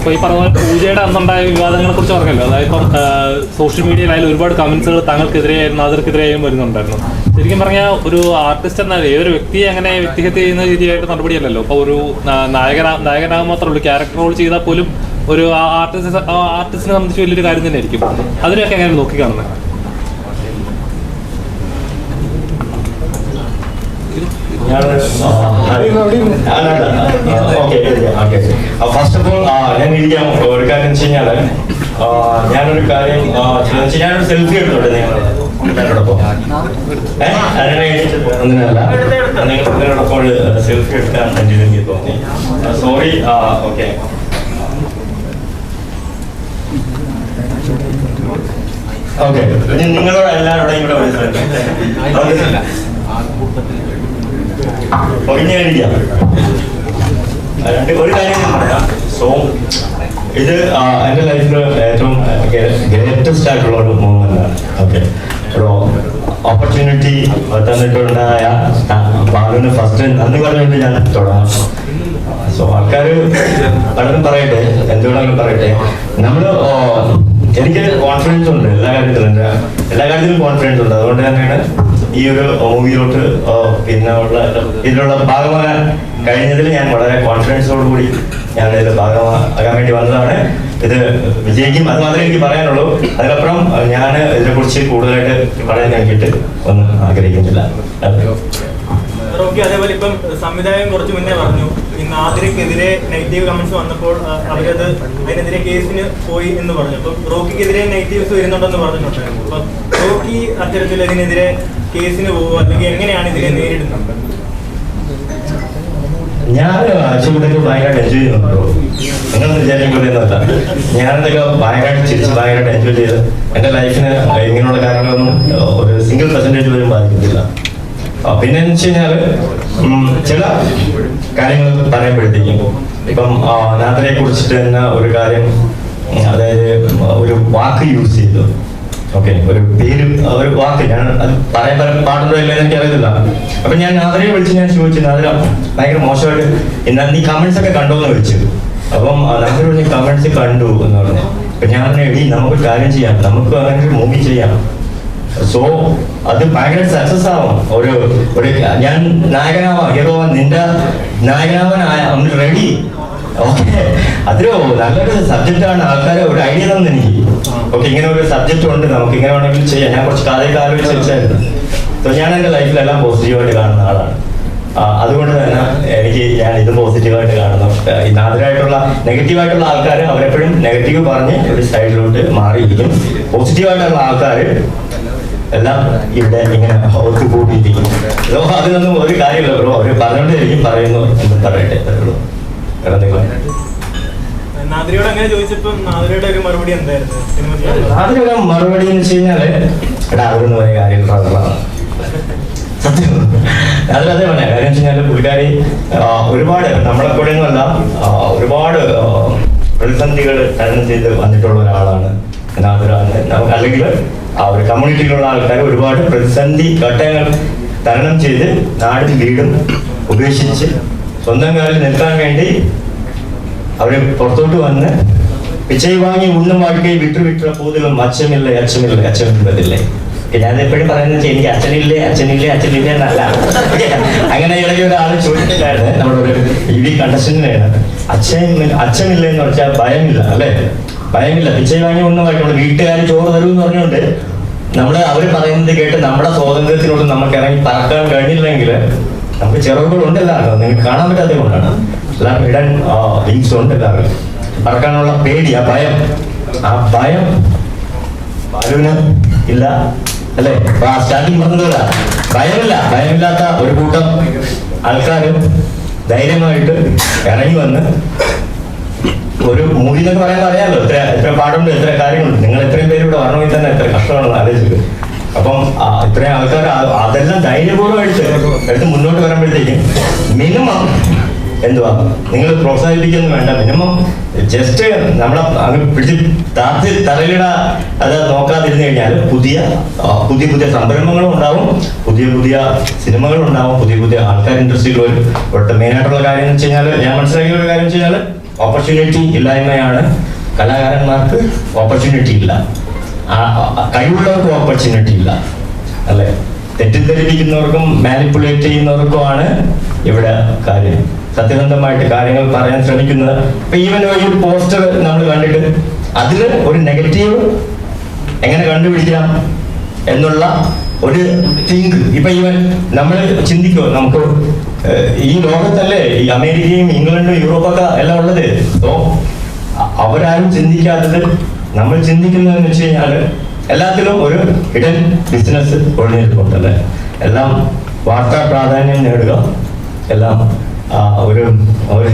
ഇപ്പോൾ ഈ പറഞ്ഞ പൂജയുടെ അന്നുണ്ടായ വിവാദങ്ങളെ കുറിച്ച് പറഞ്ഞല്ലോ. അതായത് ഇപ്പം സോഷ്യൽ മീഡിയയിലായാലും ഒരുപാട് കമന്റ്സുകൾ താങ്കൾക്കെതിരെയായിരുന്നു അതിർക്കെതിരെയായും വരുന്നുണ്ടായിരുന്നു. ശരിക്കും പറഞ്ഞാൽ ഒരു ആർട്ടിസ്റ്റ് എന്നാൽ ഏതൊരു വ്യക്തിയെ അങ്ങനെ വ്യക്തിഹത്യ ചെയ്യുന്ന രീതിയായിട്ട് നടപടിയല്ലല്ലോ. അപ്പോൾ ഒരു നായകനാ നായകനാകാൻ മാത്രമേ ഉള്ളൂ. ക്യാരക്ടർ റോൾ ചെയ്താൽ പോലും ഒരു ആർട്ടിസ്റ്റ് ആർട്ടിസ്റ്റിനെ സംബന്ധിച്ച് വലിയൊരു കാര്യം തന്നെ ആയിരിക്കും അതിനെയൊക്കെ എങ്ങനെ നോക്കിക്കാണുന്നത്? ഫസ്റ്റ് ഓഫ് ഓൾ ഞാൻ ഇരിക്കാം ഒരു കാര്യം വെച്ച് കഴിഞ്ഞാൽ ഞാനൊരു കാര്യം ഞാനൊരു സെൽഫി എടുത്തോട്ടെ നിങ്ങളോടൊപ്പം ഏഹ് അതിനെ ഒന്നിനല്ല നിങ്ങൾ നിങ്ങളോടൊപ്പം ഒരു സെൽഫി എടുക്കാൻ പറ്റിയത് എനിക്ക് തോന്നി സോറി ഓക്കെ ഓക്കെ നിങ്ങളോട് എല്ലാവരോടും ഇവിടെ ഒരു ഓക്കെ ഞാൻ രണ്ട് ഒരു കാര്യം പറയാം. സോ ഇത് എന്റെ ലൈഫിൽ ഏറ്റവും ഗ്രേറ്റസ്റ്റ് ആയിട്ടുള്ള ഒരു മൂമെന്റ് ആണ്. ഓക്കെ അപ്പോൾ ഓപ്പർച്യൂണിറ്റി തന്നിട്ടുണ്ടായ പാലിന് ഫസ്റ്റ് നന്ദി പറഞ്ഞുകൊണ്ട് ഞാൻ തുടങ്ങാം. സോ ആൾക്കാർ പലരും പറയട്ടെ എന്തുകൊണ്ടെങ്കിലും പറയട്ടെ. നമ്മൾ എനിക്ക് കോൺഫിഡൻസ് ഉണ്ട്. എല്ലാ കാര്യത്തിലും എല്ലാ കാര്യത്തിലും കോൺഫിഡൻസ് ഉണ്ട്. അതുകൊണ്ട് തന്നെയാണ് ഈ ഒരു മൂവിയിലോട്ട് പിന്നെ ഉള്ള ഇതിലുള്ള ഭാഗമാകാൻ കഴിഞ്ഞതിൽ ഞാൻ വളരെ കോൺഫിഡൻസോട് കൂടി ഞാൻ ഇതിൽ ഭാഗമാകാൻ വേണ്ടി വന്നതാണ്. ഇത് വിജയിക്കും അത് മാത്രമേ എനിക്ക് പറയാനുള്ളൂ. അതിനപ്പുറം ഞാൻ ഇതിനെക്കുറിച്ച് കൂടുതലായിട്ട് പറയാൻ കഴിഞ്ഞിട്ട് ഒന്നും ആഗ്രഹിക്കുന്നില്ല. റോക്കി അതേപോലെ ഇപ്പം സംവിധായകൻ കുറച്ച് മുന്നേ പറഞ്ഞു ഇന്ന് ആതിരക്കെതിരെ നെഗറ്റീവ് കമന്റ്സ് വന്നപ്പോൾ അവരത് അതിനെതിരെ കേസിന് പോയി എന്ന് പറഞ്ഞു. അപ്പം റോക്കിക്കെതിരെ നെഗറ്റീവ്സ് വരുന്നുണ്ടെന്ന് പറഞ്ഞിട്ടുണ്ടായിരുന്നു അപ്പം റോക്കി അത്തരത്തിൽ ഇതിനെതിരെ കേസിന് പോകുക അല്ലെങ്കിൽ എങ്ങനെയാണ് ഇതിനെ നേരിടുന്നത്? ഞാൻ ആശുപത്രിക്ക് ഭയങ്കര എൻജോയ് ചെയ്യുന്നുണ്ടോ നിങ്ങൾ വിചാരിക്കുന്നതല്ല ഞാനൊക്കെ ഭയങ്കര ചിരിച്ച് ഭയങ്കര എൻജോയ് ചെയ്ത് എന്റെ ലൈഫിന് ഇങ്ങനെയുള്ള കാര്യങ്ങളൊന്നും ഒരു സിംഗിൾ പെർസെന്റേജ് പോലും ബാധിക്കുന്നില്ല. പിന്നെ എന്ന് വെച്ച് കഴിഞ്ഞാൽ ചില കാര്യങ്ങൾ പറയുമ്പോഴത്തേക്കും ഇപ്പം നാഥനെ കുറിച്ചിട്ട് തന്നെ ഒരു കാര്യം അതായത് ഒരു വാക്ക് യൂസ് ചെയ്തു. ഓക്കെ ഒരു പേര് ഒരു വാക്ക് ഞാൻ അത് പറയാൻ പാടുണ്ടോ ഇല്ല എനിക്ക് അറിയത്തില്ല. അപ്പൊ ഞാൻ നാദരെ വിളിച്ച് ഞാൻ ചോദിച്ചു നാദര ഭയങ്കര മോശമായിട്ട് എന്നാൽ നീ കമന്റ്സ് ഒക്കെ കണ്ടോ എന്ന് ചോദിച്ചു അപ്പം നാദര പറഞ്ഞു കമന്റ്സ് കണ്ടു എന്ന് പറഞ്ഞു. അപ്പൊ ഞാൻ പറഞ്ഞു നമുക്ക് കാര്യം ചെയ്യാം. നമുക്ക് അങ്ങനെ ഒരു മൂവി ചെയ്യാം. സോ അത് ഭയങ്കര സക്സസ് ആവും. ഒരു ഒരു ഞാൻ നായകനാവാം. ഹീറോ നിന്റെ നായകനാവാൻ റെഡി ഓക്കെ അതൊരു നല്ലൊരു സബ്ജക്റ്റ് ആണ്. ആൾക്കാരെ ഒരു ഐഡിയ തന്നെ എനിക്ക് ഓക്കെ ഇങ്ങനെ ഒരു സബ്ജക്റ്റ് ഉണ്ട്. നമുക്ക് ഇങ്ങനെ വേണമെങ്കിൽ ചെയ്യാം. ഞാൻ കുറച്ച് കഥയൊക്കെ ആലോചിച്ച് വെച്ചായിരുന്നു. സോ ഞാൻ എന്റെ ലൈഫിലെല്ലാം പോസിറ്റീവായിട്ട് കാണുന്ന ആളാണ്. അതുകൊണ്ട് തന്നെ എനിക്ക് ഞാൻ ഇത് പോസിറ്റീവായിട്ട് കാണുന്നു. ഈ നാദിരായിട്ടുള്ള നെഗറ്റീവായിട്ടുള്ള ആൾക്കാർ അവരെപ്പോഴും നെഗറ്റീവ് പറഞ്ഞ് ഒരു സൈഡിലോട്ട് മാറിയിരിക്കും. പോസിറ്റീവായിട്ടുള്ള ആൾക്കാർ എല്ലാം ഇവിടെ ഇങ്ങനെ ഒത്തുകൂടിയിരിക്കും ബ്രോ അതിനൊന്നും ഒരു കാര്യമില്ല ബ്രോ. അവർ പറഞ്ഞുകൊണ്ടേയിരിക്കും പറയുന്നു എന്ന് പറയട്ടെ. നാദിരയോട് മറുപടി എന്ന് വെച്ച് കഴിഞ്ഞാൽ എടാ അവരൊന്നും പറയുന്ന കാര്യം പറഞ്ഞതാണ് സത്യം. അതിലതേ പറഞ്ഞ. കാര്യം വെച്ച് കഴിഞ്ഞാൽ പുള്ളിക്കാരി ഒരുപാട് നമ്മളെ കൂടെ ഒന്നുമല്ല ഒരുപാട് പ്രതിസന്ധികൾ തരണം ചെയ്ത് വന്നിട്ടുള്ള ഒരാളാണ് നാദുരാണ് നമുക്ക് അല്ലെങ്കിൽ ആ ഒരു കമ്മ്യൂണിറ്റിയിലുള്ള ആൾക്കാർ ഒരുപാട് പ്രതിസന്ധി ഘട്ടങ്ങൾ തരണം ചെയ്ത് നാടും വീടും ഉപേക്ഷിച്ച് സ്വന്തം കാലിൽ നിൽക്കാൻ വേണ്ടി അവർ പുറത്തോട്ട് വന്ന് പിച്ചൈ വാങ്ങി ഉണ്ണും വാഴുകയും വിട്ടു വിട്ടുള്ള പോതുകളും അച്ഛനില്ല അച്ഛനില്ല അച്ഛനില്ലതില്ലേ ഞാൻ എപ്പോഴും പറയുന്നത് എനിക്ക് അച്ഛനില്ലേ അച്ഛനില്ലേ അച്ഛനില്ലേ എന്നല്ല. അങ്ങനെ ഇടയ്ക്ക് ഒരാൾ ചോദിച്ചിട്ടായിരുന്നു നമ്മുടെ ഒരു ഇടി കണ്ടസ്റ്റന്റിനാണ് അച്ഛൻ അച്ഛനില്ല എന്ന് വെച്ചാൽ ഭയമില്ല അല്ലേ? ഭയമില്ല. പിച്ചൈ വാങ്ങി ഉണ്ണും വാഴുമ്പോൾ വീട്ടുകാർ ചോറ് തരുമെന്ന് പറഞ്ഞുകൊണ്ട് നമ്മൾ അവർ പറയുന്നത് കേട്ട് നമ്മുടെ സ്വാതന്ത്ര്യത്തിനോട് നമുക്ക് ഇറങ്ങി പറക്കാൻ കഴിഞ്ഞില്ലെങ്കിൽ നമുക്ക് ചിറകുകൾ ഉണ്ടല്ലോ നിങ്ങൾക്ക് കാണാൻ പറ്റാത്തത് കൊണ്ടാണ്. എല്ലാം ഇടൻ വിങ്സ് ഉണ്ട് അവർ പറക്കാനുള്ള പേടി ആ ഭയം. ആ ഭയം ബാലുവിന് ഇല്ല അല്ലേ? സ്റ്റാർട്ടിങ് പറഞ്ഞതല്ല ഭയമില്ല ഭയമില്ലാത്ത ഒരു കൂട്ടം ആൾക്കാരും ധൈര്യമായിട്ട് ഇറങ്ങി വന്ന് ഒരു മൂവി എന്നൊക്കെ പറയാൻ അറിയാമല്ലോ എത്ര എത്ര പാടുണ്ട് എത്ര കാര്യങ്ങളുണ്ട്. നിങ്ങൾ എത്രയും പേര് ഇവിടെ വരണമെങ്കിൽ തന്നെ എത്ര കഷ്ടമാണെന്ന് ആലോചിച്ചത് അപ്പം ഇത്രയും ആൾക്കാർ അതെല്ലാം ധൈര്യപൂർവം എടുത്ത് മുന്നോട്ട് വരുമ്പോഴത്തേക്കും മിനിമം എന്തുവാ? നിങ്ങൾ പ്രോത്സാഹിപ്പിക്കുന്നു വേണ്ട. മിനിമം ജസ്റ്റ് നമ്മളെ അങ്ങ് പിടിച്ച് താത്തി തറയിലിട അത് നോക്കാതിരുന്നു കഴിഞ്ഞാൽ പുതിയ പുതിയ പുതിയ സംരംഭങ്ങളും ഉണ്ടാവും. പുതിയ പുതിയ സിനിമകളും ഉണ്ടാവും. പുതിയ പുതിയ ആൾക്കാർ ഇൻഡസ്ട്രിയിൽ വരും ഇവിടുത്തെ മെയിനായിട്ടുള്ള കാര്യം എന്ന് വെച്ച് കഴിഞ്ഞാൽ ഞാൻ മനസ്സിലാക്കിയ ഒരു കാര്യം വെച്ച് കഴിഞ്ഞാൽ ഓപ്പർച്യൂണിറ്റി ഇല്ലായ്മയാണ്. കലാകാരന്മാർക്ക് ഓപ്പർച്യൂണിറ്റി ഇല്ല. കഴിവുള്ളവർക്ക് ഓപ്പർച്യൂണിറ്റി ഇല്ല. അല്ലെ? തെറ്റിദ്ധരിപ്പിക്കുന്നവർക്കും മാനിപ്പുലേറ്റ് ചെയ്യുന്നവർക്കുമാണ് ഇവിടെ കാര്യം. സത്യസന്ധമായിട്ട് കാര്യങ്ങൾ പറയാൻ ശ്രമിക്കുന്നത്. ഇപ്പൊ ഈവൻ ഒരു പോസ്റ്റർ നമ്മൾ കണ്ടിട്ട് അതിൽ ഒരു നെഗറ്റീവ് എങ്ങനെ കണ്ടുപിടിക്കാം എന്നുള്ള ഒരു തിങ്ക് ഇപ്പൊ ഈവൻ നമ്മൾ ചിന്തിക്കോ നമുക്ക് ഈ ലോകത്തല്ലേ ഈ അമേരിക്കയും ഇംഗ്ലണ്ടും യൂറോപ്പൊക്കെ എല്ലാം ഉള്ളത്? സോ അവരാരും ചിന്തിക്കാത്തത് നമ്മൾ ചിന്തിക്കുന്നതെന്ന് വെച്ച് കഴിഞ്ഞാൽ എല്ലാത്തിലും ഒരു ഹിഡൻ ബിസിനസ് ഒളിഞ്ഞിരിപ്പുണ്ട് അല്ലേ എല്ലാം വാർത്താ പ്രാധാന്യം നേടുക എല്ലാം ഒരു ഒരു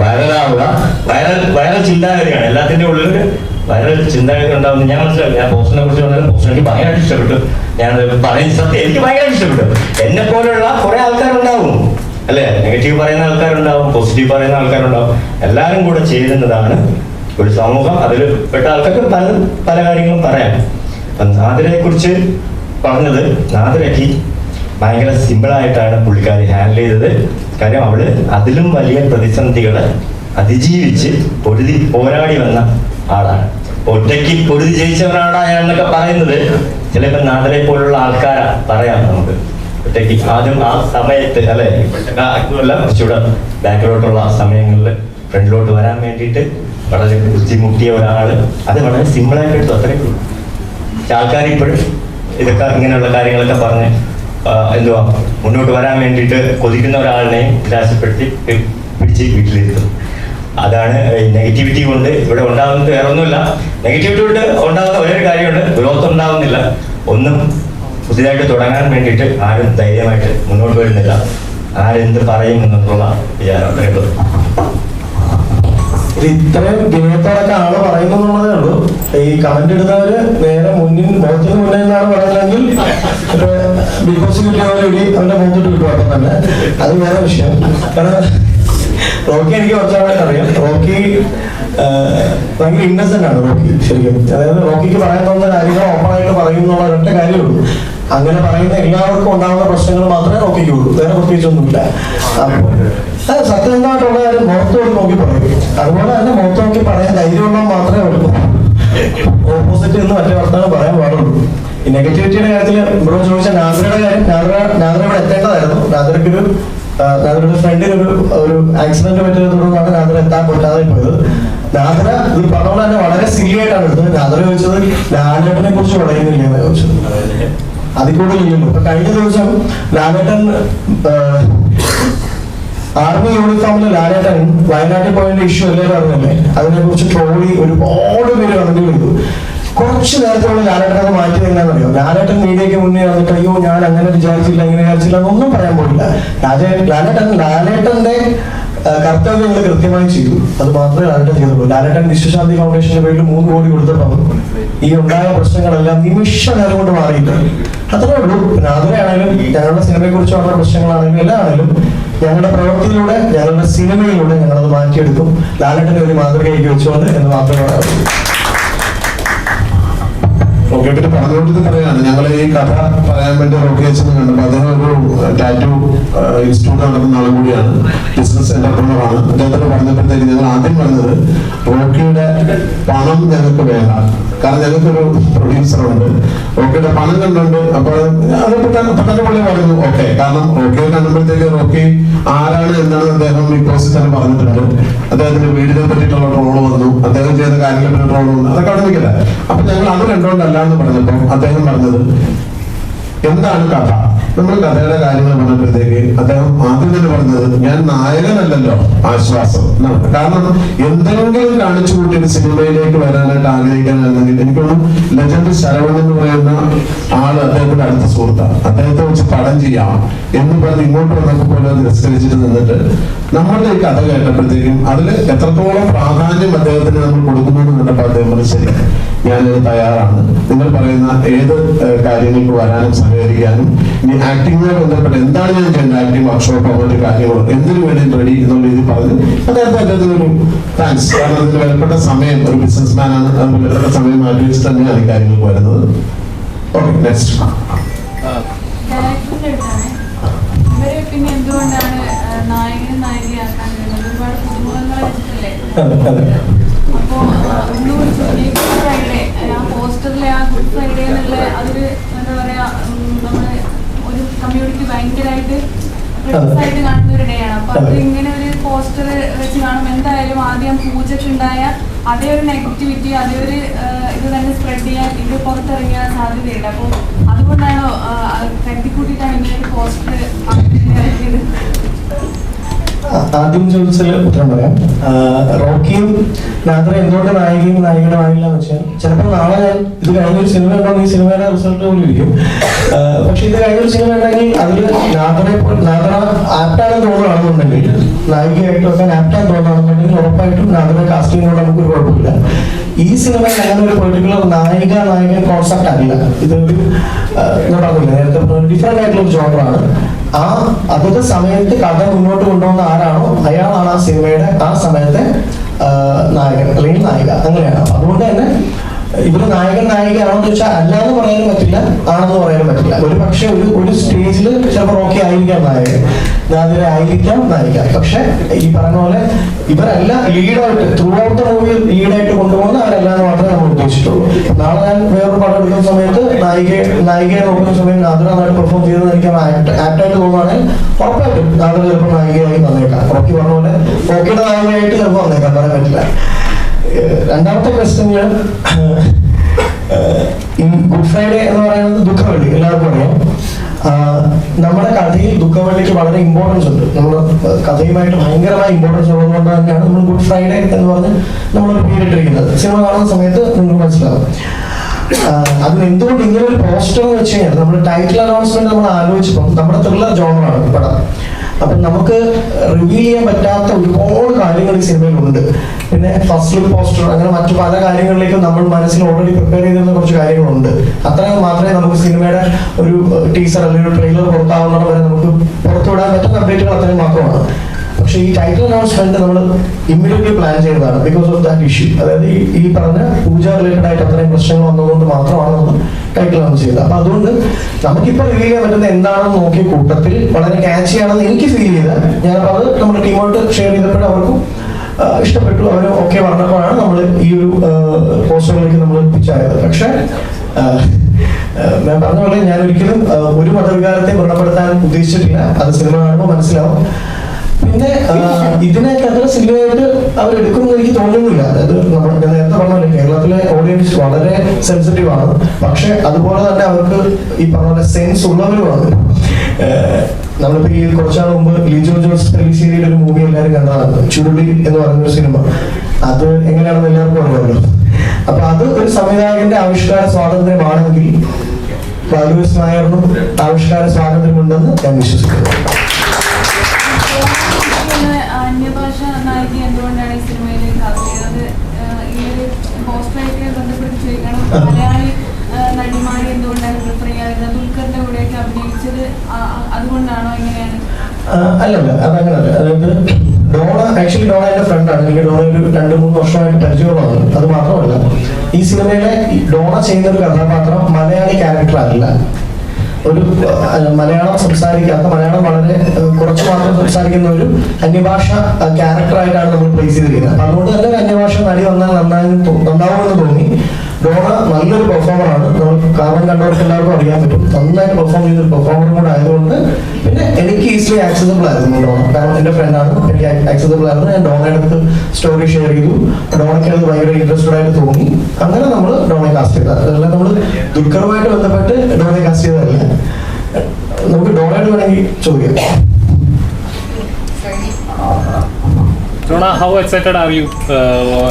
വൈറലാവുക. വൈറൽ വൈറൽ ചിന്താഗതിയാണ്. എല്ലാത്തിന്റെ ഉള്ളിൽ വൈറൽ ചിന്താഗതി ഉണ്ടാവുന്നത് ഞാൻ മനസ്സിലാക്കി. ഞാൻ പോസ്റ്റിനെ കുറിച്ച് പറഞ്ഞാൽ പോസ്റ്റ് എനിക്ക് ഭയങ്കരമായിട്ട് ഇഷ്ടപ്പെട്ടു. ഞാൻ പറയുന്ന സത്യം. എനിക്ക് ഭയങ്കര ഇഷ്ടപ്പെട്ടു. എന്നെ പോലെയുള്ള കുറെ ആൾക്കാരുണ്ടാവും. അല്ലേ? നെഗറ്റീവ് പറയുന്ന ആൾക്കാരുണ്ടാവും പോസിറ്റീവ് പറയുന്ന ആൾക്കാരുണ്ടാവും. എല്ലാവരും കൂടെ ചേരുന്നതാണ് ഒരു സമൂഹം. അതിൽ പെട്ട ആൾക്കാർക്ക് പല പല കാര്യങ്ങളും പറയാം. നാദിരയെ കുറിച്ച് പറഞ്ഞത് നാദിരയ്ക്ക് ഭയങ്കര സിമ്പിളായിട്ടാണ് പുള്ളിക്കാരി ഹാൻഡിൽ ചെയ്തത്. കാര്യം അവൾ അതിലും വലിയ പ്രതിസന്ധികളെ അതിജീവിച്ച് പൊരുതി പോരാടി വന്ന ആളാണ്. ഒറ്റയ്ക്ക് പൊരുതി ജയിച്ചവരാണ് എന്നൊക്കെ പറയുന്നത്. ചിലപ്പോൾ നാദരെ പോലുള്ള ആൾക്കാരാ പറയാം നമുക്ക്. ഒറ്റയ്ക്ക് ആദ്യം ആ സമയത്ത് അല്ലെ? അല്ല കുറച്ചുകൂടെ ബാക്കിലോട്ടുള്ള സമയങ്ങളിൽ ഫ്രണ്ടിലോട്ട് വരാൻ വേണ്ടിയിട്ട് വളരെ ബുദ്ധിമുട്ടിയ ഒരാൾ. അത് വളരെ സിമ്പിളായിട്ട് എടുത്തു അത്രേ ഉള്ളൂ. പക്ഷെ ആൾക്കാർ ഇപ്പോഴും ഇതൊക്കെ ഇങ്ങനെയുള്ള കാര്യങ്ങളൊക്കെ പറഞ്ഞ് എന്തുവാ മുന്നോട്ട് വരാൻ വേണ്ടിയിട്ട് കൊതിക്കുന്ന ഒരാളിനെയും നിരാശപ്പെടുത്തി പിടിച്ച് വീട്ടിലിരുത്തും. അതാണ് നെഗറ്റിവിറ്റി കൊണ്ട് ഇവിടെ ഉണ്ടാകുന്നത് വേറെ ഒന്നുമില്ല നെഗറ്റിവിറ്റി കൊണ്ട് ഉണ്ടാകുന്ന ഒരു കാര്യമുണ്ട് ഗ്രോത്ത് ഉണ്ടാകുന്നില്ല. ഒന്നും പുതിയതായിട്ട് തുടങ്ങാൻ വേണ്ടിയിട്ട് ആരും ധൈര്യമായിട്ട് മുന്നോട്ട് വരുന്നില്ല. ആരെന്ത് പറയും എന്നുള്ള വിചാരം. ഇത് ഇത്രയും വിനയത്തോടൊക്കെ ആൾ പറയുന്നുള്ളതേ ഉള്ളൂ. ഈ കമന്റ് ഇടുന്നവര് നേരെ മുന്നിൽ മുഖത്തിന് മുന്നേ എന്നാണ് പറയുന്നതെങ്കിൽ ബിഗ് ബോസ് കിട്ടിയ പോലെ അവന്റെ മുഖത്തോട്ട് കിട്ടും അപ്പം തന്നെ. അത് വേറെ വിഷയം. കാരണം റോക്കി എനിക്ക് കുറച്ചാളായിട്ട് അറിയാം. റോക്കി ഭയങ്കര ഇന്നസെന്റ് ആണ് റോക്കി ശരിക്കും. അതായത് റോക്കിക്ക് പറയാൻ തോന്നുന്ന കാര്യങ്ങൾ ഓപ്പൺ ആയിട്ട് പറയുന്നുള്ള രണ്ട് കാര്യമുള്ളൂ അങ്ങനെ പറയുന്ന എല്ലാവർക്കും ഉണ്ടാകുന്ന പ്രശ്നങ്ങൾ മാത്രമേ നോക്കിക്കുള്ളൂ വേറെ പ്രത്യേകിച്ചൊന്നുമില്ല. അപ്പോൾ സത്യസന്ധമായിട്ടുള്ള കാര്യം മുഖത്തോട് നോക്കി പറയും. അതുപോലെ തന്നെ മുഖത്ത് നോക്കി പറയാൻ ധൈര്യമുള്ള മാത്രമേ ഓപ്പോസിറ്റ് എന്ന് മറ്റേ വർത്തമാനം പറയാൻ പാടുള്ളൂ. ഈ നെഗറ്റിവിറ്റിയുടെ കാര്യത്തിൽ ഇവിടെ ചോദിച്ച നാദ്രയുടെ കാര്യം നാദ്ര നാദ്ര ഇവിടെ എത്തേണ്ടതായിരുന്നു. നാദ്രക്കൊരു നാദ്രയുടെ ഫ്രണ്ടിന് ഒരു ഒരു ആക്സിഡന്റ് പറ്റിയത് തുടർന്നാണ് നാദ്ര എത്താൻ പറ്റാതെ പോയത്. നാദ്ര ഇത് പറഞ്ഞ തന്നെ വളരെ സില്ലി ആയിട്ടാണ് എടുത്തത്. നാദ്ര ചോദിച്ചത് ലാലേട്ടനെ കുറിച്ച് പറയുന്നില്ല എന്ന് ചോദിച്ചത് അതിൽ ചെയ്യുന്നു. ഇപ്പൊ കഴിഞ്ഞ ദിവസം ലാലേട്ടൻ ആർമി യൂണിഫോമിലെ ലാലേട്ടൻ വയനാട്ടിൽ പോയതിന്റെ ഇഷ്യൂ എല്ലാവരും അറിഞ്ഞല്ലേ? അതിനെ കുറിച്ച് ട്രോളി ഒരുപാട് പേര് കണ്ടു ചെയ്തു. കുറച്ച് നേരത്തോളം ലാലേട്ടൻ അത് മാറ്റി എങ്ങനെയാണെന്നറിയോ ലാലേട്ടൻ മീഡിയയ്ക്ക് മുന്നേ വന്നിട്ട് അയ്യോ ഞാൻ അങ്ങനെ വിചാരിച്ചില്ല ഇങ്ങനെ വിചാരിച്ചില്ല എന്നൊന്നും പറയാൻ പോയില്ല. രാജേ ലാലേട്ടൻ ലാലേട്ടന്റെ കർത്തവ്യങ്ങൾ കൃത്യമായി ചെയ്തു. അത് മാത്രമേ ലാലേട്ടൻ ചെയ്തുള്ളൂ ലാലേട്ടൻ വിശ്വശാന്തി ഫൗണ്ടേഷന്റെ പേരിൽ മൂന്ന് കോടി കൊടുത്തപ്പോൾ ഈ ഉണ്ടായ പ്രശ്നങ്ങളെല്ലാം നിമിഷ നേരം കൊണ്ട് മാറിയില്ല അത്രേ ഉള്ളൂ. പിന്നെ അതിനാണെങ്കിലും ഞങ്ങളുടെ സിനിമയെ കുറിച്ചുള്ള പ്രശ്നങ്ങളാണെങ്കിലും എല്ലാം ആണെങ്കിലും ഞങ്ങളുടെ പ്രവൃത്തിയിലൂടെ ഞങ്ങളുടെ സിനിമയിലൂടെ ഞങ്ങളത് മാറ്റിയെടുക്കും. ലാലട്ടിന്റെ ഒരു മാതൃകയാക്കി വെച്ചുകൊണ്ട് എന്ന് മാത്രമേ പറയാറുള്ളൂ റോക്കെ പറ്റി പറഞ്ഞുകൊണ്ട് പറയാണ് ഞങ്ങൾ ഈ കഥ പറയാൻ വേണ്ടി റോക്കെ അച്ഛനെ കണ്ടപ്പോൾ അദ്ദേഹം ഒരു ടാറ്റു ഇൻസ്റ്റിറ്റ്യൂട്ട് നടത്തുന്ന ആളും കൂടിയാണ്. ബിസിനസ് എന്റർപ്രണറാണ് അദ്ദേഹത്തോട് പറഞ്ഞപ്പോഴത്തേക്ക് ഞങ്ങൾ ആദ്യം പറഞ്ഞത് റോക്കിയുടെ പണം ഞങ്ങൾക്ക് വേണ്ട. കാരണം ഞങ്ങൾക്കൊരു പ്രൊഡ്യൂസർ ഉണ്ട്. റോക്കിയുടെ പണം കണ്ടുണ്ട് അപ്പോൾ പെട്ടെന്ന് പുള്ളി പറഞ്ഞു ഓക്കെ കാരണം റോക്കിയെ കണ്ടുമ്പോഴത്തേക്ക് റോക്കി ആരാണ് എന്നാണ് അദ്ദേഹം ഈ പ്രോസസ് തന്നെ പറഞ്ഞിട്ടുണ്ട് അദ്ദേഹത്തിന്റെ വീടിനെ പറ്റിയിട്ടുള്ള ട്രോൾ വന്നു. അദ്ദേഹം ചെയ്ത കാര്യങ്ങളെ പറ്റി ട്രോൾ വന്നു. അതൊക്കെ അവിടെ നിൽക്കില്ല അപ്പൊ ഞങ്ങൾ അത് കണ്ടുകൊണ്ടല്ല എന്ന് പറഞ്ഞപ്പോൾ അദ്ദേഹം പറഞ്ഞത് എന്താണ് കഥ നമ്മൾ കഥയുടെ കാര്യങ്ങൾ പറഞ്ഞപ്പോഴത്തേക്ക് അദ്ദേഹം ആദ്യം തന്നെ പറഞ്ഞത് ഞാൻ നായകനല്ലല്ലോ ആശ്വാസം എന്നാണ്. കാരണം എന്തെങ്കിലും കാണിച്ചു കൂട്ടി ഒരു സിനിമയിലേക്ക് വരാനായിട്ട് ആഗ്രഹിക്കാൻ എനിക്കൊന്നും ലെജൻഡ് ശരവൺ എന്ന് പറയുന്ന ആൾ അടുത്ത സുഹൃത്താണ് അദ്ദേഹത്തെ വെച്ച് പടം ചെയ്യാം എന്ന് പറഞ്ഞ് ഇങ്ങോട്ട് വന്നപ്പോൾ പോലെ തിരസ്കരിച്ചിട്ട് നിന്നിട്ട് നമ്മളുടെ ഈ കഥ കേട്ടപ്പോഴത്തേക്കും അതിൽ എത്രത്തോളം പ്രാധാന്യം അദ്ദേഹത്തിന് നമ്മൾ കൊടുക്കുന്നു എന്ന് കണ്ടപ്പോൾ അദ്ദേഹം പറഞ്ഞു ശരി ഞാനത് തയ്യാറാണ്. നിങ്ങൾ പറയുന്ന ഏത് കാര്യങ്ങൾക്ക് വരാനും സഹകരിക്കാനും ഇനി ആക്ടിങ്ങുമായി ബന്ധപ്പെട്ട് എന്താണ് ഞാൻ ചെയ്യുന്നത് ആക്ടിങ് വർക്ക്ഷോപ്പോ മറ്റു കാര്യങ്ങളോ എന്തിനു വേണ്ടി റെഡി എന്നുള്ള രീതിയിൽ പറഞ്ഞ് അദ്ദേഹത്തെ അദ്ദേഹത്തിന് ഒരു താങ്ക്സ് കാരണം അതിന് വിലപ്പെട്ട സമയം ഒരു ബിസിനസ് മാൻ ആണ്. അത് വിലപ്പെട്ട സമയം വെച്ച് തന്നെയാണ് ഈ കാര്യങ്ങൾക്ക് വരുന്നത്. ഓക്കെ നെക്സ്റ്റ് കമ്മ്യൂണിറ്റി ഭയങ്കരമായിട്ട് ആയിട്ട് കാണുന്ന ഒരു ഡേ ആണ് അപ്പൊ അത് ഇങ്ങനെ ഒരു പോസ്റ്റർ വെച്ച് കാണും എന്തായാലും ആദ്യം പൂജയ്ക്കുണ്ടായ അതേ ഒരു നെഗറ്റിവിറ്റി അതേ ഒരു ഇത് തന്നെ സ്പ്രെഡ് ചെയ്യാൻ ഇത് പുറത്തിറങ്ങിയ സാധ്യതയുണ്ട് അപ്പോൾ അതുകൊണ്ടാണോ കരുതിക്കൂട്ടിയിട്ടാണ് ഇങ്ങനെ ഒരു പോസ്റ്റർ ഇറക്കിയത് ആദ്യം ചോദിച്ചാൽ ഉത്തരം പറയാം. റോക്കിയും നാദ്ര എന്തുകൊണ്ട് നായികയും നായികയുടെ ആയില്ല എന്ന് വെച്ചാൽ ചിലപ്പോൾ നാളെ ഞാൻ ഇത് കഴിഞ്ഞൊരു സിനിമ ഉണ്ടെങ്കിൽ ഈ സിനിമയുടെ റിസൾട്ട് പോലും ഇരിക്കും. പക്ഷെ ഇത് കഴിഞ്ഞൊരു സിനിമ ഉണ്ടെങ്കിൽ അതിൽ നാദ്രയെ യാത്ര ആപ്റ്റാണെന്ന് തോന്നുകയാണെന്നുണ്ടെങ്കിൽ നായികയായിട്ട് വെക്കാൻ ആപ്റ്റാൻ തോന്നുകയാണെന്നുണ്ടെങ്കിൽ ഉറപ്പായിട്ടും യാത്ര കാസ്റ്റിംഗ് കൊണ്ട് നമുക്കൊരു കുഴപ്പമില്ല. ഈ സിനിമയിൽ അങ്ങനെ ഒരു പെർട്ടിക്കുലർ നായിക നായകൻ കോൺസെപ്റ്റ് അല്ല. ഇതൊരു ഞാൻ പറഞ്ഞില്ല നേരത്തെ ഡിഫറെന്റ് ആയിട്ടുള്ള ഒരു ജോണറാണ് ആ അതത് സമയത്ത് കഥ മുന്നോട്ട് കൊണ്ടുപോകുന്ന ആരാണോ? അയാളാണ് ആ സിനിമയുടെ ആ സമയത്തെ നായകൻ അല്ലെങ്കിൽ നായിക. അങ്ങനെയാണ്. അതുകൊണ്ട് തന്നെ ഇവർ നായകൻ നായികയാണെന്ന് വെച്ചാൽ അല്ലാന്ന് പറയാനും പറ്റില്ല ആണെന്ന് പറയാനും പറ്റില്ല. ഒരു പക്ഷെ ഒരു ഒരു സ്റ്റേജിൽ ചിലപ്പോൾ ഓക്കെ ആയിരിക്കാം നായകൻ. നാദിര ആയിരിക്കാം നായിക. പക്ഷെ ഈ പറഞ്ഞ പോലെ ഇവരല്ല ലീഡായിട്ട് ത്രൂ ഔട്ട് ദ മൂവി ലീഡായിട്ട് കൊണ്ടുപോകുന്ന അവരല്ലാന്ന് മാത്രമേ നമ്മൾ ഉദ്ദേശിച്ചിട്ടുള്ളൂ. നാളെ ഞാൻ വേറൊരു പടം എടുക്കുന്ന സമയത്ത് നായിക നായികയെ നോക്കുന്ന സമയത്ത് നാദിര നന്നായിട്ട് പെർഫോം ചെയ്തത് എനിക്ക് ആപ്റ്റായിട്ട് തോന്നുകയാണെങ്കിൽ ഉറപ്പായിട്ടും നാദിര ചിലപ്പോൾ നായികയായി വന്നേക്കാം. ഓക്കെ പറഞ്ഞ പോലെ ഓക്കെയുടെ നായികയായിട്ട് ചിലപ്പോൾ വന്നേക്കാം പറയാൻ പറ്റില്ല. രണ്ടാമത്തെ പ്രശ്നങ്ങൾ ഈ ഗുഡ് ഫ്രൈഡേ എന്ന് പറയുന്നത് ദുഃഖവെള്ളി എല്ലാവർക്കും അറിയാം. നമ്മുടെ കഥയിൽ ദുഃഖവെള്ളിക്ക് വളരെ ഇമ്പോർട്ടൻസ് ഉണ്ട്. നമ്മൾ കഥയുമായിട്ട് ഭയങ്കരമായ ഇമ്പോർട്ടൻസ് ഉള്ളതുകൊണ്ട് തന്നെയാണ് നമ്മൾ ഗുഡ് ഫ്രൈഡേ എന്ന് പറഞ്ഞ് നമ്മൾ പേരിട്ടിരിക്കുന്നത് സിനിമ കാണുന്ന സമയത്ത് നിങ്ങൾ മനസ്സിലാവും. അതിന് എന്തുകൊണ്ട് ഇങ്ങനെ ഒരു പോസ്റ്റർ എന്ന് വെച്ച് കഴിഞ്ഞാൽ നമ്മുടെ ടൈറ്റിൽ അനൗൺസ്മെന്റ് നമ്മൾ ആലോചിച്ചപ്പോൾ നമ്മുടെ ത്രില്ലർ ജോണറാണ് പടം. അപ്പൊ നമുക്ക് റിവ്യൂ ചെയ്യാൻ പറ്റാത്ത ഒരുപാട് കാര്യങ്ങൾ ഈ സിനിമയിലുണ്ട്. പിന്നെ ഫസ്റ്റ് ലുക്ക് പോസ്റ്റർ അങ്ങനെ മറ്റു പല കാര്യങ്ങളിലേക്കും നമ്മൾ മനസ്സിൽ ഓൾറെഡി പ്രിപ്പയർ ചെയ്തിരുന്ന കുറച്ച് കാര്യങ്ങളുണ്ട്. അത്രയും മാത്രമേ നമുക്ക് സിനിമയുടെ ഒരു ടീസർ അല്ലെങ്കിൽ ട്രെയിലർ പുറത്താവുന്നത് വരെ നമുക്ക് പുറത്തുവിടാൻ പറ്റുന്ന അപ്ഡേറ്റുകൾ അത്രയും മാത്രമാണ്. പക്ഷെ ഈ ടൈറ്റിൽ അനൗൺസ്മെന്റ് നമ്മൾ ഇമ്മീഡിയറ്റ്ലി പ്ലാൻ ചെയ്തതാണ് ബിക്കോസ് ഓഫ് ദാറ്റ് ഇഷ്യൂ അതായത് ഈ പറഞ്ഞ പൂജ റിലേറ്റഡ് ആയിട്ട് അത്രയും പ്രശ്നങ്ങൾ വന്നതുകൊണ്ട് മാത്രമാണ് നമ്മൾ ടൈറ്റിൽ അനൗൺസ് ചെയ്തത്. അപ്പൊ അതുകൊണ്ട് നമുക്കിപ്പോൾ റിവീൽ ചെയ്യാൻ പറ്റുന്ന എന്താണെന്ന് നോക്കിയ കൂട്ടത്തിൽ വളരെ ക്യാച്ചി ആണെന്ന് എനിക്ക് ഫീൽ ചെയ്ത ഞാൻ അത് നമ്മുടെ ടീമോട്ട് ഷെയർ ചെയ്തപ്പോഴും അവർക്കും ഇഷ്ടപ്പെട്ടു. അവർ ഓക്കെ പറഞ്ഞപ്പോഴാണ് നമ്മൾ ഈ ഒരു പോസ്റ്ററിലേക്ക് നമ്മൾ പിച്ചായത് പക്ഷേ ഞാൻ പറഞ്ഞ പോലെ ഞാൻ ഒരിക്കലും ഒരു മതവികാരത്തെ വ്രണപ്പെടുത്താൻ ഉദ്ദേശിച്ചിട്ടില്ല. അത് സിനിമ കാണുമ്പോൾ മനസ്സിലാവും. പിന്നെ ഇതിനൊക്കെ അത്ര സിനിമയായിട്ട് അവർ എടുക്കുമെന്ന് എനിക്ക് തോന്നുന്നില്ല. അതായത് നമ്മൾ നേരത്തെ പറഞ്ഞ കേരളത്തിലെ ഓഡിയൻസ് വളരെ സെൻസിറ്റീവ് ആണ്. പക്ഷെ അതുപോലെ തന്നെ അവർക്ക് ഈ പറഞ്ഞ സെൻസ് ഉള്ളവരുമാണ് നമ്മളിപ്പോ ഈ കുറച്ചാൾ മുമ്പ് ലിജോ ജോസ് ടെലിസീരിയൽ ഒരു മൂവി എല്ലാവരും കണ്ടതാണ്. ചുരുളി എന്ന് പറയുന്ന ഒരു സിനിമ. അത് എങ്ങനെയാണെന്ന് എല്ലാവർക്കും അറിയാമല്ലോ. അപ്പൊ അത് ഒരു സംവിധായകന്റെ ആവിഷ്കാര സ്വാതന്ത്ര്യമാണെങ്കിൽ ബാലുസ് നായറിനും ആവിഷ്കാര സ്വാതന്ത്ര്യമുണ്ടെന്ന് ഞാൻ വിശ്വസിക്കുന്നു. അല്ലല്ല അതങ്ങനല്ല അതായത് ഡോണ ആക്ച്വലി ഡോണ എന്റെ ഫ്രണ്ടാണ് എനിക്ക് ഡോണ ഒരു രണ്ട് മൂന്ന് വർഷമായിട്ട് പരിചയമുള്ളതാണ്. അത് മാത്രമല്ല ഈ സിനിമയിലെ ഡോണ ചെയ്യുന്ന ഒരു കഥാപാത്രം മലയാളി ക്യാരക്ടർ അല്ല. ഒരു മലയാളം സംസാരിക്കാത്ത മലയാളം വളരെ കുറച്ച് മാത്രം സംസാരിക്കുന്ന ഒരു അന്യഭാഷ ക്യാരക്ടറായിട്ടാണ് നമ്മൾ പ്ലേസ് ചെയ്തിരിക്കുന്നത്. അപ്പൊ അതുകൊണ്ട് തന്നെ അന്യഭാഷ നടി വന്നാൽ നന്നായി നന്നാവുമെന്ന് തോന്നി. ഡോണ നല്ലൊരു പെർഫോമറാണ് കാരണം കണ്ടവർക്ക് എല്ലാവർക്കും അറിയാൻ പറ്റും. നന്നായിട്ട് പെർഫോം ചെയ്തൊരു പെർഫോമർ കൂടെ ആയതുകൊണ്ട് പിന്നെ എനിക്ക് ഈസിലി ആക്സസബിൾ ആയിരുന്നു ഡോണ. കാരണം എന്റെ ഫ്രണ്ടാണ് എനിക്ക് ആക്സസബിൾ ആയിരുന്നു. ഞാൻ ഡോണയുടെ അടുത്ത് സ്റ്റോറി ഷെയർ ചെയ്തു. ഡോണയ്ക്ക് അത് ഭയങ്കര ഇൻട്രസ്റ്റഡ് ആയിട്ട് തോന്നി. അങ്ങനെ നമ്മൾ ഡോണെ കാസ്റ്റ് ചെയ്ത. അതല്ല നമ്മൾ ദുഃഖമായിട്ട് ബന്ധപ്പെട്ട് ഡോണെ കാസ്റ്റ് ചെയ്തതല്ല. നമുക്ക് ഡോണയോട് വേണമെങ്കിൽ ചോദിക്കാം. Rona, how excited are you uh,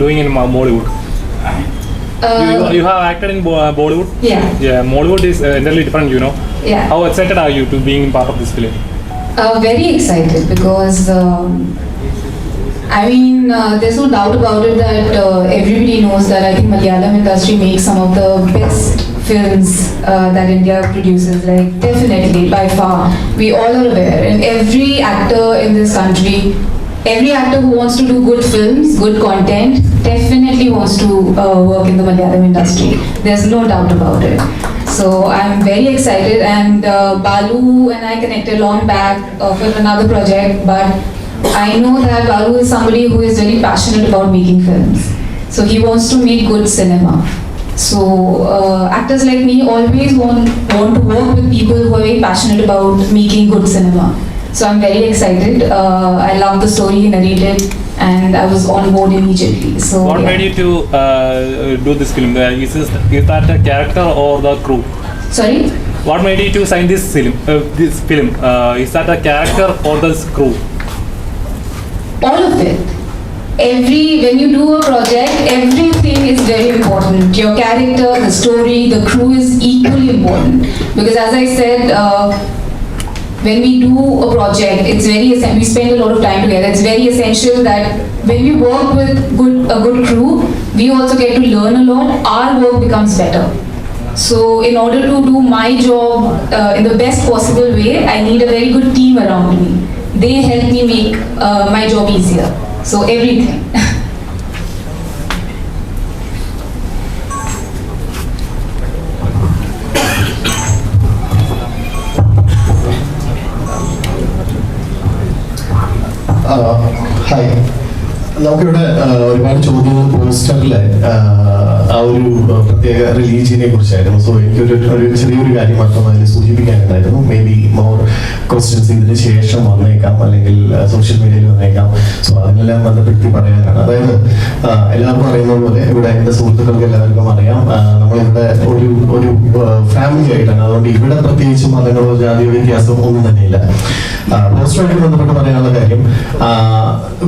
doing in Mo- Bollywood? you, Uh, you have acted in Bo- Bollywood. yeah, Yeah, Bollywood is uh, entirely different, you know. yeah. How excited are you to being part of this film? Uh, very excited because um, I mean, uh, there's no doubt about it that uh, everybody knows that I think Malayalam industry makes some of the best films uh, that India produces. Like definitely, by far, we all are aware, and every actor in this country. Every actor who wants to do good films, good content, definitely wants to uh, work in the Malayalam industry. There's no doubt about it. So I'm very excited, and uh, Balu and I connected long back uh, for another project, but I know that Balu is somebody who is very passionate about making films. So he wants to make good cinema. So uh, actors like me always want, want to work with people who are very passionate about making good cinema. So I'm very excited. Uh, I love the story he narrated and I was on board immediately. So What yeah. made you to uh, do this film? Uh, is, this, is that a character or the crew? Sorry? What made you to sign this film? Uh, this film uh, is that a character or the crew? all of it every when you do a project everything is very important your character the story the crew is equally important because as i said uh, when we do a project it's very we spend a lot of time together. It's very essential that when we work with good a good crew we also get to learn a lot. Our work becomes better. So in order to do my job uh, in the best possible way i need a very good team around me. They help me make uh, my job easier. So everything നമുക്കിവിടെ ഒരുപാട് ചോദ്യങ്ങൾ പോസ്റ്ററിലെ ആ, ഒരു പ്രത്യേക റിലീജിയനെ കുറിച്ചായിരുന്നു. So എനിക്കൊരു ഒരു ചെറിയൊരു കാര്യം മാത്രം അതിൽ സൂചിപ്പിക്കാനുണ്ടായിരുന്നു. മേ ബി മോർ ക്വസ്റ്റ്യൻസ് ഇതിന് ശേഷം വന്നേക്കാം അല്ലെങ്കിൽ സോഷ്യൽ മീഡിയയിൽ വന്നേക്കാം. സോ അതിനെല്ലാം ബന്ധപ്പെടുത്തി പറയാനാണ്. അതായത് എല്ലാവർക്കും അറിയുന്ന പോലെ ഇവിടെ എന്റെ സുഹൃത്തുക്കൾക്ക് എല്ലാവർക്കും അറിയാം. നമ്മളിവിടെ ഒരു ഒരു ഫാമിലി ആയിട്ടാണ്. അതുകൊണ്ട് ഇവിടെ പ്രത്യേകിച്ച് മതങ്ങളോ ജാതിയോ വ്യത്യാസമോ ഒന്നും തന്നെയില്ല. പോസ്റ്ററുമായിട്ട് ബന്ധപ്പെട്ട് പറയാനുള്ള കാര്യം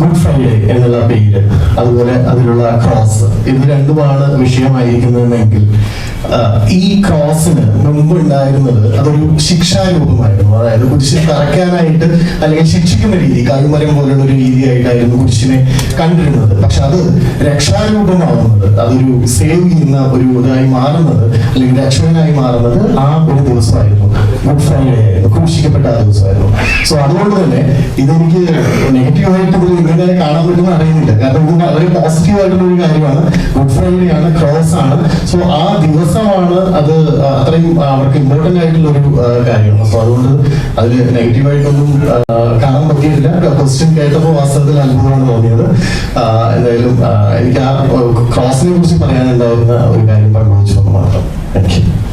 ഗുഡ് ഫ്രൈഡേ എന്നുള്ള പേര് അതുപോലെ അതിലുള്ള ക്രോസ് ഇത് രണ്ടുമാണ് വിഷയമായിരിക്കുന്നതെങ്കിൽ ഈ ക്രോസിന് മുമ്പ് ഉണ്ടായിരുന്നത് അതൊരു ശിക്ഷാരൂപമായിരുന്നു. അതായത് കുരിശിനെ തറയ്ക്കാനായിട്ട് അല്ലെങ്കിൽ ശിക്ഷിക്കുന്ന രീതി കാൽമരം പോലുള്ള ഒരു രീതിയായിട്ടായിരുന്നു കുരിശിനെ കണ്ടിരുന്നത്. പക്ഷെ അത് രക്ഷാരൂപമാവുന്നത് അതൊരു സേവ് ചെയ്യുന്ന ഒരു ഇതായി മാറുന്നത് അല്ലെങ്കിൽ രക്ഷകനായി മാറുന്നത് ആ ഒരു ദിവസമായിരുന്നു. ഗുഡ് ഫ്രൈഡേ ഘോഷിക്കപ്പെട്ട ദിവസമായിരുന്നു. സോ അതുകൊണ്ട് തന്നെ ഇതെനിക്ക് നെഗറ്റീവായിട്ട് ഇതിൽ ഇങ്ങനെ കാണാൻ പറ്റുന്ന അറിയുന്നില്ല. കാരണം ഇത് വളരെ പോസിറ്റീവ് ആയിട്ടുള്ള ഒരു കാര്യമാണ്. ഗുഡ് ഫ്രൈഡേ ആണ് ക്രോസ് ആണ്. സോ ആ ദിവസമാണ് അത് അത്രയും അവർക്ക് ഇമ്പോർട്ടന്റ് ആയിട്ടുള്ള ഒരു കാര്യമാണ്. സോ അതുകൊണ്ട് അതിൽ നെഗറ്റീവായിട്ടൊന്നും ആയിട്ടൊന്നും കാണാൻ പറ്റിയിട്ടില്ല. ക്വസ്റ്റ്യൻ കേട്ടപ്പോൾ വാസ്തവത്തിൽ അത്ഭുതമാണ് തോന്നിയത്. എന്തായാലും എനിക്ക് ആ ക്രോസിനെ കുറിച്ച് പറയാനുണ്ടാവുന്ന ഒരു കാര്യം പങ്കുവച്ചു മാത്രം. Thank you